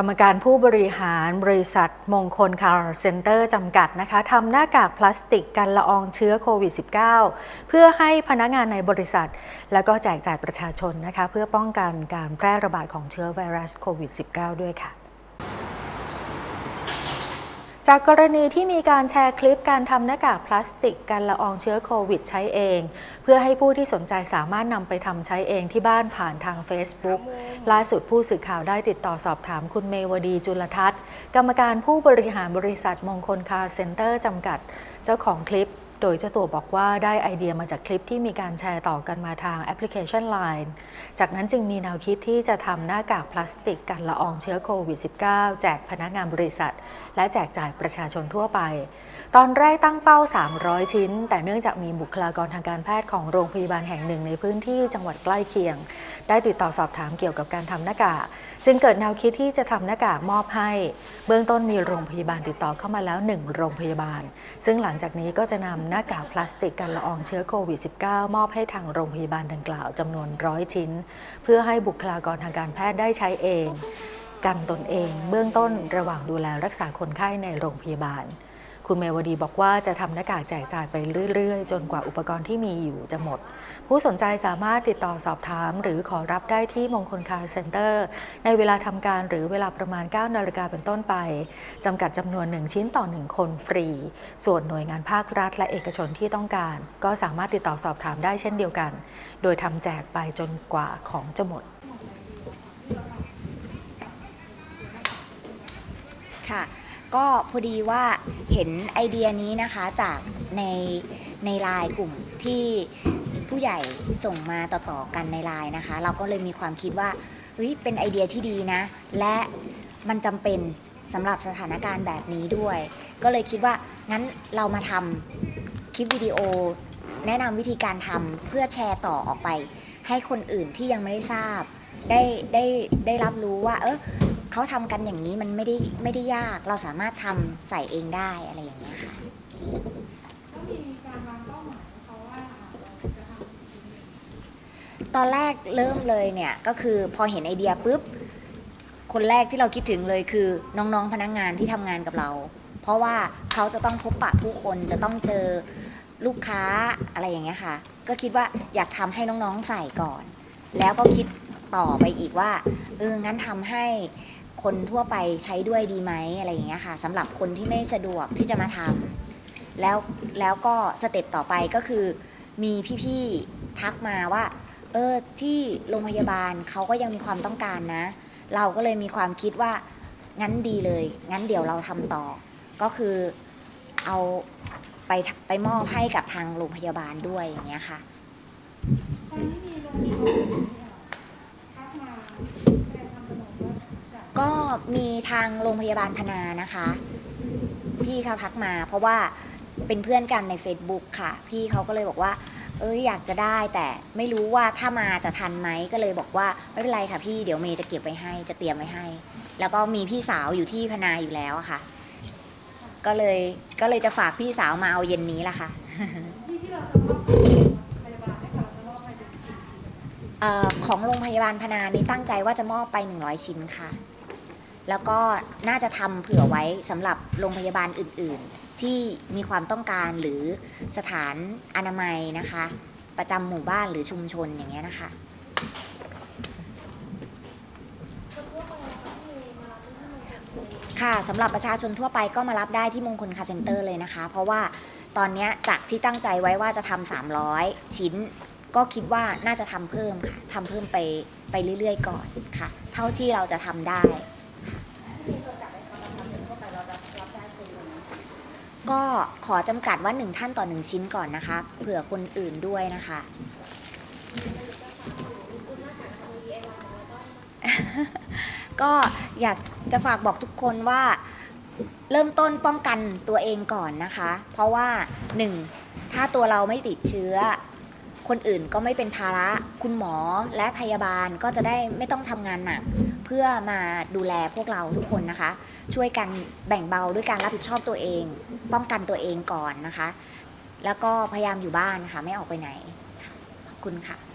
กรรมการผู้บริหารบริษัทมงคลคาร์เซ็นเตอร์จำกัดนะคะทำหน้ากากพลาสติกกันละอองเชื้อโควิด -19 เพื่อให้พนักงานในบริษัท แล้วก็แจกจ่ายประชาชนนะคะ เพื่อป้องกันการแพร่ระบาดของเชื้อไวรัสโควิด -19 ด้วยค่ะ จากกรณีที่มีการแชร์คลิปการทำหน้ากากพลาสติกกันละอองเชื้อโควิดใช้เอง เพื่อให้ผู้ที่สนใจสามารถนำไปทำใช้เองที่บ้านผ่านทาง Facebook ล่าสุดผู้สื่อข่าวได้ติดต่อสอบถามคุณเมวดีจุลทัศน์ กรรมการผู้บริหารบริษัทมงคลคาร์เซ็นเตอร์จำกัด เจ้าของคลิป โดยเจ้าตัวบอกว่าได้ไอเดียมาจากคลิปที่มีการแชร์ต่อกันมาทางแอปพลิเคชัน Line จากนั้นจึงมีแนวคิดที่จะทำหน้ากากพลาสติกกันละอองเชื้อโควิด -19 แจกพนักงานบริษัท และแจกจ่ายประชาชนทั่วไป ตอนแรกตั้งเป้า 300 ชิ้น แต่เนื่องจากมีบุคลากรทางการแพทย์ของโรงพยาบาลแห่งหนึ่งในพื้นที่จังหวัดใกล้เคียง ได้ติดต่อสอบถามเกี่ยวกับการทำหน้ากากจึงเกิดแนวคิดที่จะทำหน้ากากมอบให้ เบื้องต้นมีโรงพยาบาลติดต่อเข้ามาแล้ว 1 โรงพยาบาล ซึ่งหลังจากนี้ก็จะนำหน้ากากพลาสติกกันละอองเชื้อโควิด -19 มอบให้ทางโรงพยาบาลดังกล่าวจำนวนร้อยชิ้น เพื่อให้บุคลากรทางการแพทย์ได้ใช้เอง กันตนเอง เบื้องต้นระหว่างดูแลรักษาคนไข้ในโรงพยาบาล คุณเมวดีบอกว่าจะทำหน้ากากแจกจ่ายไปเรื่อยๆ จนกว่าอุปกรณ์ที่มีอยู่จะหมด ผู้สนใจสามารถติดต่อสอบถาม หรือขอรับได้ที่มงคลคาร์เซ็นเตอร์ ในเวลาทำการหรือเวลาประมาณ 9 นาฬิกาเป็นต้นไปจำกัดจำนวน 1 ชิ้นต่อ 1 คนฟรี ส่วนหน่วยงานภาครัฐและเอกชนที่ต้องการ ก็สามารถติดต่อสอบถามได้เช่นเดียวกัน โดยทำแจกไปจนกว่าของจะหมดค่ะ ก็พอดีว่าเห็นไอเดียนี้นะคะจากในในไลน์กลุ่มที่ผู้ใหญ่ส่งมาต่อๆกันในไลน์นะคะ เราก็เลยมีความคิดว่าเฮ้ยเป็นไอเดียที่ดีนะ และมันจำเป็นสำหรับสถานการณ์แบบนี้ด้วย ก็เลยคิดว่างั้นเรามาทำคลิปวิดีโอ แนะนำวิธีการทำเพื่อแชร์ต่อออกไป ให้คนอื่นที่ยังไม่ได้ทราบ ได้ได้ได้รับรู้ว่าเออ เขาทำกันอย่างนี้มันไม่ได้ไม่ได้ยาก เราสามารถทำใส่เองได้อะไรอย่างเงี้ยค่ะตอนแรกเริ่มเลยเนี่ยก็คือพอเห็นไอเดียปุ๊บ คนแรกที่เราคิดถึงเลยคือน้องๆพนักงานที่ทำงานกับเรา เพราะว่าเขาจะต้องพบปะผู้คนจะต้องเจอลูกค้าอะไรอย่างเงี้ยค่ะ ก็คิดว่าอยากทำให้น้องๆใส่ก่อน แล้วก็คิดต่อไปอีกว่าเอองั้นทำให้ คนทั่วไปใช้ด้วยดีไหมอะไรอย่างเงี้ยค่ะสำหรับคนที่ไม่สะดวกที่จะมาทำแล้วแล้วก็สเต็ปต่อไปก็คือ มีพี่ๆทักมาว่า เออที่โรงพยาบาลเขาก็ยังมีความต้องการนะ เราก็เลยมีความคิดว่างั้นดีเลย งั้นเดี๋ยวเราทำต่อ ก็คือเอาไปไปมอบให้กับทางโรงพยาบาลด้วยอย่างเงี้ยค่ะ ก็ มีทางโรงพยาบาลพนานะคะ พี่เขาทักมาเพราะว่าเป็นเพื่อนกันใน Facebook ค่ะ พี่เขาก็เลยบอกว่า เอ้ยอยากจะได้แต่ไม่รู้ว่าถ้ามาจะทันไหมก็เลยบอกว่าไม่เป็นไรค่ะพี่เดี๋ยวเมย์จะเก็บไว้ให้จะเตรียมไว้ให้ แล้วก็มีพี่สาวอยู่ที่พนาอยู่แล้วอะค่ะ ก็เลยก็เลยจะฝากพี่สาวมาเอาเย็นนี้ละค่ะเอ่อของโรงพยาบาลพนานี้ตั้งใจว่าจะมอบไป 100 ชิ้นค่ะ แล้วก็น่าจะทำเผื่อไว้สำหรับโรงพยาบาลอื่นๆ ที่มีความต้องการหรือสถานอนามัยนะคะ ประจำหมู่บ้านหรือชุมชนอย่างเงี้ยนะคะค่ะสำหรับประชาชนทั่วไปก็มารับได้ที่มงคลคาเซ็นเตอร์เลยนะคะ เพราะว่าตอนเนี้ยจากที่ตั้งใจไว้ว่าจะทำ300 ชิ้น ก็คิดว่าน่าจะทำเพิ่มค่ะทำเพิ่มไปไปเรื่อยๆ ก่อนค่ะ เท่าที่เราจะทำได้ ก็ขอจำกัดว่าหนึ่งท่านต่อหนึ่งชิ้นก่อนนะคะ เผื่อคนอื่นด้วยนะคะ ก็อยากจะฝากบอกทุกคนว่าเริ่มต้นป้องกันตัวเองก่อนนะคะ เพราะว่าหนึ่งถ้าตัวเราไม่ติดเชื้อ คนอื่นก็ไม่เป็นภาระคุณหมอและพยาบาลก็จะได้ไม่ต้องทำงานหนัก เพื่อมาดูแลพวกเราทุกคนนะคะ ช่วยกันแบ่งเบาด้วยการรับผิดชอบตัวเอง ป้องกันตัวเองก่อนนะคะ แล้วก็พยายามอยู่บ้านค่ะไม่ออกไปไหนขอบคุณค่ะ